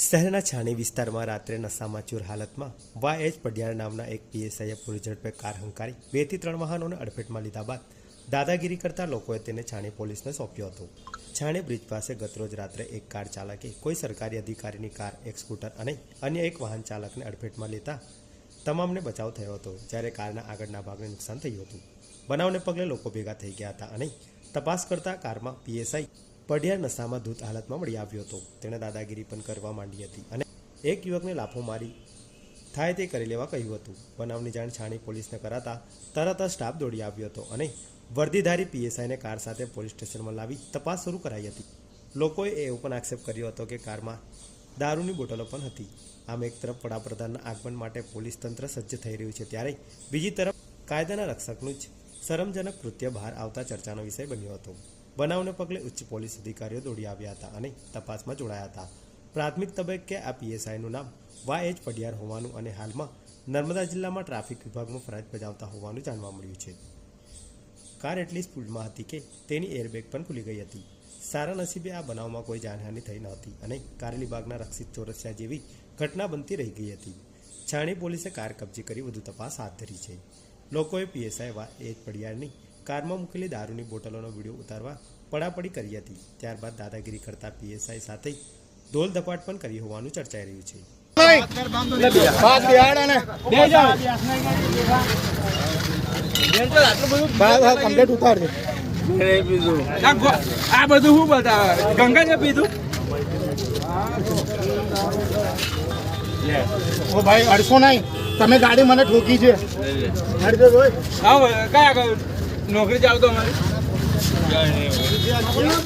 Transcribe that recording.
શહેરના છાણી વિસ્તારમાં રાત્રે નશામાં ચૂર હાલતમાં વાય એચ પડિયાર નામના એક પીએસઆઈએ પૂરી ઝડપે કાર હંકારી, બેથી ત્રણ વાહનોને અડફેટમાં લીધા બાદ દાદાગીરી કરતા લોકોએ તેને છાણી પોલીસને સોંપ્યો હતો. છાણી બ્રિજ પાસે ગતરોજ રાત્રે એક કાર ચાલકે કોઈ સરકારી અધિકારીની કાર, એક સ્કૂટર અને અન્ય એક વાહન ચાલકને અડફેટમાં લેતા તમામને બચાવ થયો હતો, જ્યારે કારના આગળના ભાગને નુકસાન થયું હતું. બનાવને પગલે લોકો ભેગા થઈ ગયા હતા અને તપાસ કરતા કારમાં પીએસઆઈ પઢિયાર નશામાં ધૂત હાલતમાં મળી આવ્યો હતો. તેણે દાદાગીરી પણ કરવા માંડી હતી અને એક યુવકને લાફો મારી, થાય તે કરી લેવા કહ્યું હતું. બનાવની જાણ છાણી પોલીસને કરાતા તરત જ સ્ટાફ દોડી આવ્યો હતો અને વર્દીધારી પીએસઆઈને કાર સાથે પોલીસ સ્ટેશનમાં લાવી તપાસ શરૂ કરાઈ હતી. લોકોએ એવો પણ આક્ષેપ કર્યો હતો કે કારમાં દારૂની બોટલો પણ હતી. આમ એક તરફ વડાપ્રધાનના આગમન માટે પોલીસ તંત્ર સજ્જ થઈ રહ્યું છે ત્યારે બીજી તરફ કાયદાના રક્ષકનું જ શરમજનક કૃત્ય બહાર આવતા ચર્ચાનો વિષય બન્યો હતો. બનાવને પગલે ઉચ્ચ પોલીસ અધિકારીઓ દોડી આવ્યા હતા અને તપાસમાં જોડાયા હતા. પ્રાથમિક તબક્કે આ પીએસઆઈનું નામ વાય એચ પડિયાર હોવાનું અને હાલમાં નર્મદા જિલ્લામાં ટ્રાફિક વિભાગમાં ફરજ બજાવતા હોવાનું જાણવા મળ્યું છે. કાર એટલી સ્પીડમાં હતી કે તેની એરબેગ પણ ખુલી ગઈ હતી. સારા નસીબે આ બનાવમાં કોઈ જાનહાનિ થઈ ન હતી અને કારેલીબાગના રક્ષિત ચોરસિયા જેવી ઘટના બનતી રહી ગઈ હતી. છાણી પોલીસે કાર કબજે કરી વધુ તપાસ હાથ ધરી છે. લોકોએ પીએસઆઈ વા એજ પડિયારની કારમાં મૂકેલી દારૂની બોટલોનો વીડિયો ઉતારવા પડાપડી કરી હતી. ત્યારબાદ દાદાગીરી કરતા પીએસઆઈ સાથે ધોલ ધપાટ પણ કરી હોવાનું ચર્ચાઈ રહ્યું છે. આ બધું શું બતાવે? ગંગા છે પીધું? ઓ ભાઈ અડસો નહીં. તમે ગાડી મને ઠોકી છે. કયા નોકરી ચાલતો અમારી.